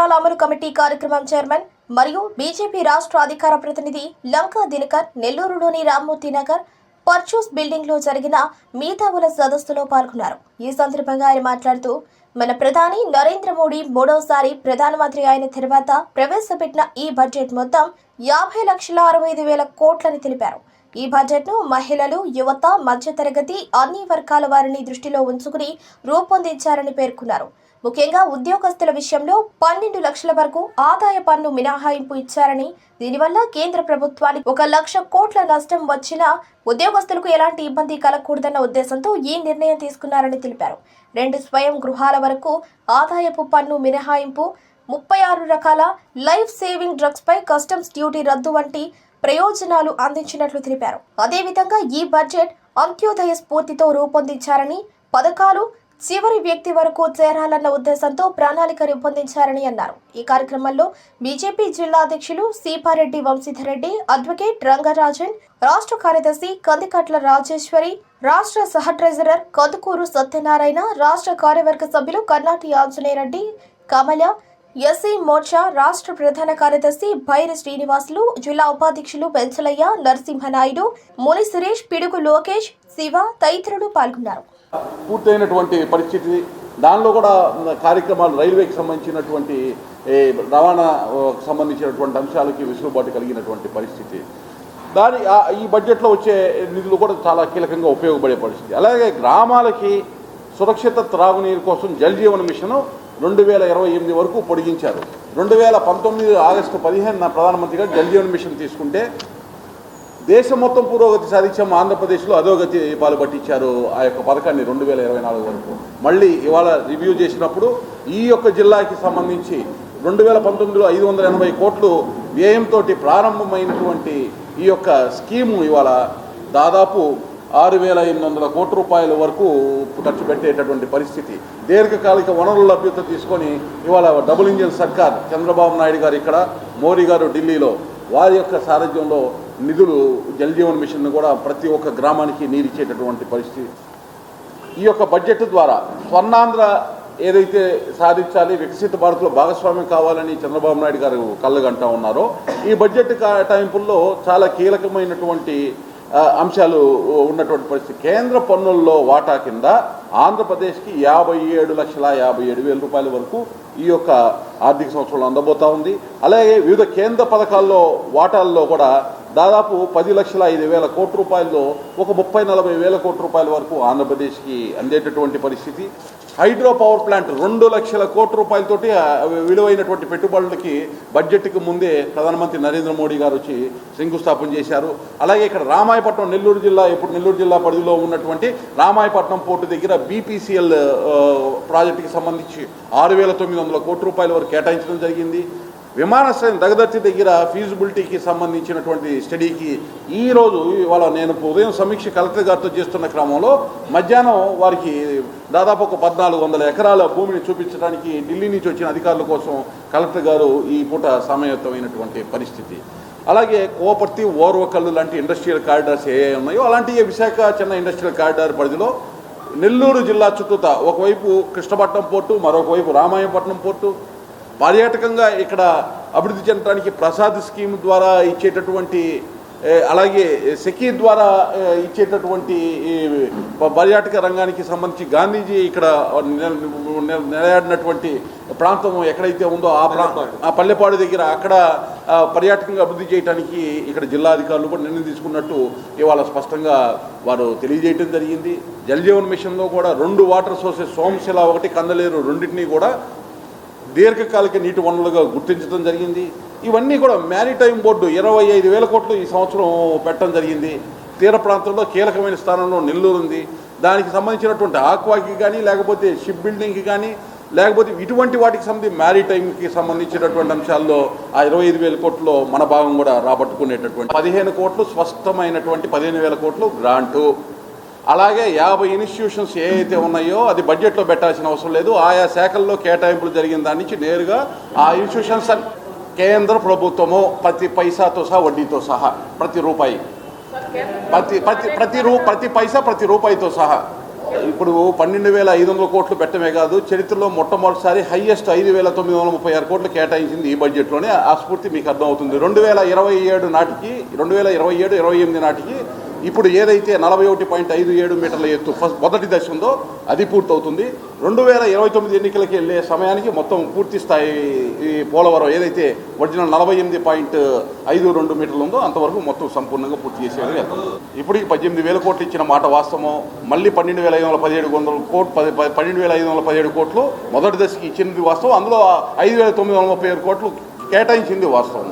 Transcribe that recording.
సంవత్సరాల అమలు కమిటీ కార్యక్రమం చైర్మన్ మరియు బీజేపీ రాష్ట్ర అధికార ప్రతినిధి లంకా దినకర్ నెల్లూరులోని రామ్మూర్తి నగర్ పర్చూస్ బిల్డింగ్లో జరిగిన మేధావుల సదస్సులో పాల్గొన్నారు. ఈ సందర్భంగా ఆయన మాట్లాడుతూ మన ప్రధాని నరేంద్ర మోడీ మూడవసారి ప్రధానమంత్రి అయిన తర్వాత ప్రవేశపెట్టిన ఈ బడ్జెట్ మొత్తం యాభై లక్షల అరవై ఐదు వేల కోట్లని తెలిపారు. ఈ బడ్జెట్ను మహిళలు యువత మధ్యతరగతి అన్ని వర్గాల వారిని దృష్టిలో ఉంచుకుని రూపొందించారని పేర్కొన్నారు. ముఖ్యంగా ఉద్యోగస్తుల విషయంలో పన్నెండు లక్షల వరకు ఆదాయ పన్ను మినహాయింపు ఇచ్చారని దీనివల్ల కేంద్ర ప్రభుత్వానికి ఒక లక్ష కోట్ల నష్టం వచ్చినా ఉద్యోగస్తులకు ఎలాంటి ఇబ్బంది కలగకూడదన్న ఉద్దేశంతో ఈ నిర్ణయం తీసుకున్నారని తెలిపారు. రెండు స్వయం గృహాల వరకు ఆదాయపు పన్ను మినహాయింపు ముప్పై ఆరు రకాల లైఫ్ సేవింగ్ డ్రగ్స్ పై కస్టమ్స్ డ్యూటీ రద్దు వంటి ప్రయోజనాలు అందించినట్లు తెలిపారు. అదేవిధంగా ఈ బడ్జెట్ అంత్యోదయ స్ఫూర్తితో రూపొందించారని పథకాలు చివరి వ్యక్తి వరకు చేరాలన్న ఉద్దేశంతో ప్రణాళిక రూపొందించారని అన్నారు. ఈ కార్యక్రమంలో బీజేపీ జిల్లా అధ్యక్షులు సీపారెడ్డి వంశీధరెడ్డి అడ్వకేట్ రంగరాజన్ రాష్ట్ర కార్యదర్శి కందికట్ల రాజేశ్వరి రాష్ట్ర సహ ట్రెజరర్ కందుకూరు సత్యనారాయణ రాష్ట్ర కార్యవర్గ సభ్యులు కర్ణాటి ఆంజనేయరెడ్డి కమల ఎస్సీ మోర్చా రాష్ట్ర ప్రధాన కార్యదర్శి భైర శ్రీనివాసులు జిల్లా ఉపాధ్యక్షులు పెంచలయ్య నరసింహనాయుడు ముని సురేష్ పిడుగు లోకేష్ శివ తదితరులు పాల్గొన్నారు. పూర్తయినటువంటి పరిస్థితి. దానిలో కూడా కార్యక్రమాలు రైల్వేకి సంబంధించినటువంటి ఏ, రవాణా సంబంధించినటువంటి అంశాలకి వెసులుబాటు కలిగినటువంటి పరిస్థితి. దాని ఈ బడ్జెట్లో వచ్చే నిధులు కూడా చాలా కీలకంగా ఉపయోగపడే పరిస్థితి. అలాగే గ్రామాలకి సురక్షిత త్రాగునీరు కోసం జల్ జీవన మిషన్ రెండు వేల ఇరవై ఎనిమిది వరకు పొడిగించారు. రెండు వేల పంతొమ్మిది ఆగస్టు పదిహేను ప్రధానమంత్రి గారు జల్ జీవన్ మిషన్ తీసుకుంటే దేశం మొత్తం పురోగతి సాధించాము. ఆంధ్రప్రదేశ్లో అధోగతి పాలు పట్టించారు. ఆ యొక్క పథకాన్ని రెండు వేల ఇరవై నాలుగు వరకు. మళ్ళీ ఇవాళ రివ్యూ చేసినప్పుడు ఈ యొక్క జిల్లాకి సంబంధించి రెండు వేల పంతొమ్మిదిలో ఐదు వందల ఎనభై కోట్లు వ్యయంతో ప్రారంభమైనటువంటి ఈ యొక్క స్కీము ఇవాళ దాదాపు ఆరు వేల ఎనిమిది వందల కోట్ల రూపాయల వరకు ఖర్చు పెట్టేటటువంటి పరిస్థితి. దీర్ఘకాలిక వనరుల లభ్యత తీసుకొని ఇవాళ డబుల్ ఇంజిన్ సర్కార్ చంద్రబాబు నాయుడు గారు ఇక్కడ మోడీ గారు ఢిల్లీలో వారి యొక్క సారథ్యంలో నిధులు జలజీవన్ మిషన్ కూడా ప్రతి ఒక్క గ్రామానికి నీరిచ్చేటటువంటి పరిస్థితి. ఈ యొక్క బడ్జెట్ ద్వారా స్వర్ణాంధ్ర ఏదైతే సాధించాలి వికసిత భారత్లో భాగస్వామ్యం కావాలని చంద్రబాబు నాయుడు గారు కళ్ళగంటా ఉన్నారో ఈ బడ్జెట్ కేటాయింపుల్లో చాలా కీలకమైనటువంటి అంశాలు ఉన్నటువంటి పరిస్థితి. కేంద్ర పన్నుల్లో వాటా కింద ఆంధ్రప్రదేశ్కి యాభై ఏడు లక్షల యాభై ఏడు వేల రూపాయల వరకు ఈ యొక్క ఆర్థిక సంవత్సరంలో అందబోతా ఉంది. అలాగే వివిధ కేంద్ర పథకాల్లో వాటాల్లో కూడా దాదాపు పది లక్షల ఐదు వేల కోట్ల రూపాయల్లో ఒక ముప్పై నలభై వేల కోట్ల రూపాయల వరకు ఆంధ్రప్రదేశ్కి అందేటటువంటి పరిస్థితి. హైడ్రో పవర్ ప్లాంట్ రెండు లక్షల కోట్ల రూపాయలతోటి విలువైనటువంటి పెట్టుబడులకి బడ్జెట్కి ముందే ప్రధానమంత్రి నరేంద్ర మోడీ గారు వచ్చి శంకుస్థాపన చేశారు. అలాగే ఇక్కడ రామాయపట్నం నెల్లూరు జిల్లా ఇప్పుడు నెల్లూరు జిల్లా పరిధిలో ఉన్నటువంటి రామాయపట్నం పోర్టు దగ్గర బీపీసీఎల్ ప్రాజెక్టుకి సంబంధించి ఆరు వేల తొమ్మిది వందల కోట్ల రూపాయల వరకు కేటాయించడం జరిగింది. విమానాశ్రయం దగదర్తి దగ్గర ఫీజిబిలిటీకి సంబంధించినటువంటి స్టడీకి ఈ రోజు ఇవాళ నేను ఉదయం సమీక్ష కలెక్టర్ గారితో చేస్తున్న క్రమంలో మధ్యాహ్నం వారికి దాదాపు ఒక పద్నాలుగు వందల ఎకరాల భూమిని చూపించడానికి ఢిల్లీ నుంచి వచ్చిన అధికారుల కోసం కలెక్టర్ గారు ఈ పూట సమయత్తమైనటువంటి పరిస్థితి. అలాగే కోపర్తి ఓర్వకల్లు లాంటి ఇండస్ట్రియల్ కారిడార్స్ ఏ ఉన్నాయో అలాంటి విశాఖ చిన్న ఇండస్ట్రియల్ కారిడార్ పరిధిలో నెల్లూరు జిల్లా చుట్టూత ఒకవైపు కృష్ణపట్నం పోర్టు మరొకవైపు రామాయపట్నం పోర్టు పర్యాటకంగా ఇక్కడ అభివృద్ధి చెందడానికి ప్రసాద్ స్కీమ్ ద్వారా ఇచ్చేటటువంటి అలాగే సెకీ ద్వారా ఇచ్చేటటువంటి పర్యాటక రంగానికి సంబంధించి గాంధీజీ ఇక్కడ నిల- నిల- నిలయాడినటువంటి ప్రాంతం ఎక్కడైతే ఉందో ఆ ప్రా ఆ పల్లెపాడు దగ్గర అక్కడ పర్యాటకంగా అభివృద్ధి చేయడానికి ఇక్కడ జిల్లా అధికారులు కూడా నిర్ణయం తీసుకున్నట్టు ఇవాళ స్పష్టంగా వారు తెలియజేయటం జరిగింది. జల్ జీవన్ మిషన్లో కూడా రెండు వాటర్ సోర్సెస్ సోమశిల ఒకటి కందలేరు రెండింటినీ కూడా దీర్ఘకాలిక నీటి వనరులుగా గుర్తించడం జరిగింది. ఇవన్నీ కూడా మ్యారిటైమ్ బోర్డు ఇరవై ఐదు వేల కోట్లు ఈ సంవత్సరం పెట్టడం జరిగింది. తీర ప్రాంతంలో కీలకమైన స్థానంలో నెల్లూరు ఉంది. దానికి సంబంధించినటువంటి ఆక్వాకి కానీ లేకపోతే షిప్ బిల్డింగ్కి కానీ లేకపోతే ఇటువంటి వాటికి సంబంధించి మ్యారిటైమ్కి సంబంధించినటువంటి అంశాల్లో ఆ ఇరవై ఐదు వేల కోట్లు మన భాగం కూడా రాబట్టుకునేటటువంటి పదిహేను కోట్లు స్పష్టమైనటువంటి పదిహేను వేల కోట్లు గ్రాంటు. అలాగే యాభై ఇన్స్టిట్యూషన్స్ ఏ అయితే ఉన్నాయో అది బడ్జెట్లో పెట్టాల్సిన అవసరం లేదు. ఆయా శాఖల్లో కేటాయింపులు జరిగిన దాని నుంచి నేరుగా ఆ ఇన్స్టిట్యూషన్స్ కేంద్ర ప్రభుత్వము ప్రతి పైసాతో సహా వడ్డీతో సహా ప్రతి రూపాయి. ప్రతి ప్రతి ప్రతి రూ ప్రతి పైసా ప్రతి రూపాయితో సహా. ఇప్పుడు పన్నెండు వేల ఐదు వందల కోట్లు పెట్టమే కాదు చరిత్రలో మొట్టమొదటిసారి హైయెస్ట్ ఐదు వేల తొమ్మిది వందల ముప్పై ఆరు కోట్లు కేటాయించింది ఈ బడ్జెట్లోనే. ఆ స్ఫూర్తి మీకు అర్థమవుతుంది. రెండు వేల ఇరవై ఏడు నాటికి రెండు వేల ఇరవై ఏడు ఇరవై ఎనిమిది నాటికి ఇప్పుడు ఏదైతే నలభై ఒకటి పాయింట్ ఐదు ఏడు మీటర్ల ఎత్తు ఫస్ట్ మొదటి దశ ఉందో అది పూర్తవుతుంది. రెండు వేల ఇరవై తొమ్మిది ఎన్నికలకి వెళ్ళే సమయానికి మొత్తం పూర్తి స్థాయి ఈ పోలవరం ఏదైతే ఒరిజినల్ నలభై ఎనిమిది పాయింట్ ఐదు రెండు మీటర్లు ఉందో అంతవరకు మొత్తం సంపూర్ణంగా పూర్తి చేసేది వెళ్తాం ఇప్పటికి పద్దెనిమిది వేల కోట్లు ఇచ్చిన మాట వాస్తవం మళ్ళీ పన్నెండు వేల ఐదు వందల పదిహేడు వందల కోట్లు పది పది- పన్నెండు వేల ఐదు వందల పదిహేడు కోట్లు మొదటి దశకి ఇచ్చినది వాస్తవం అందులో ఐదు వేల తొమ్మిది వందల ముప్పై ఏడు కోట్లు కేటాయించింది వాస్తవం.